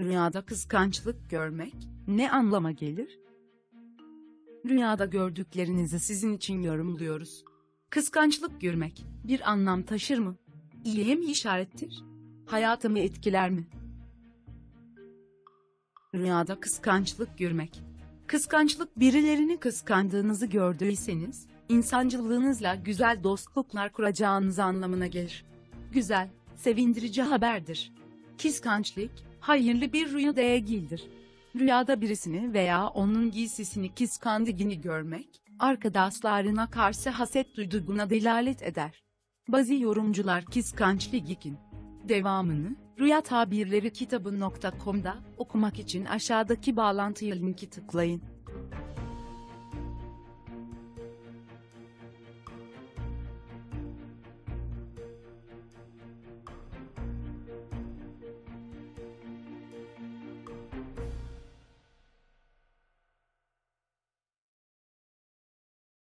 Rüyada kıskançlık görmek ne anlama gelir? Rüyada gördüklerinizi sizin için yorumluyoruz. Kıskançlık görmek bir anlam taşır mı? İyiye mi işarettir? Hayatımı etkiler mi? Rüyada kıskançlık görmek. Kıskançlık birilerini kıskandığınızı gördüyseniz, insancılığınızla güzel dostluklar kuracağınız anlamına gelir. Güzel, sevindirici haberdir. Kıskançlık, hayırlı bir rüya değildir. Rüyada birisini veya onun giysisini kıskandığını görmek, arkadaşlarına karşı haset duyduğuna delalet eder. Bazı yorumcular kıskançlıkın devamını, Rüya Tabirleri kitabı.com'da okumak için aşağıdaki bağlantıya linki tıklayın.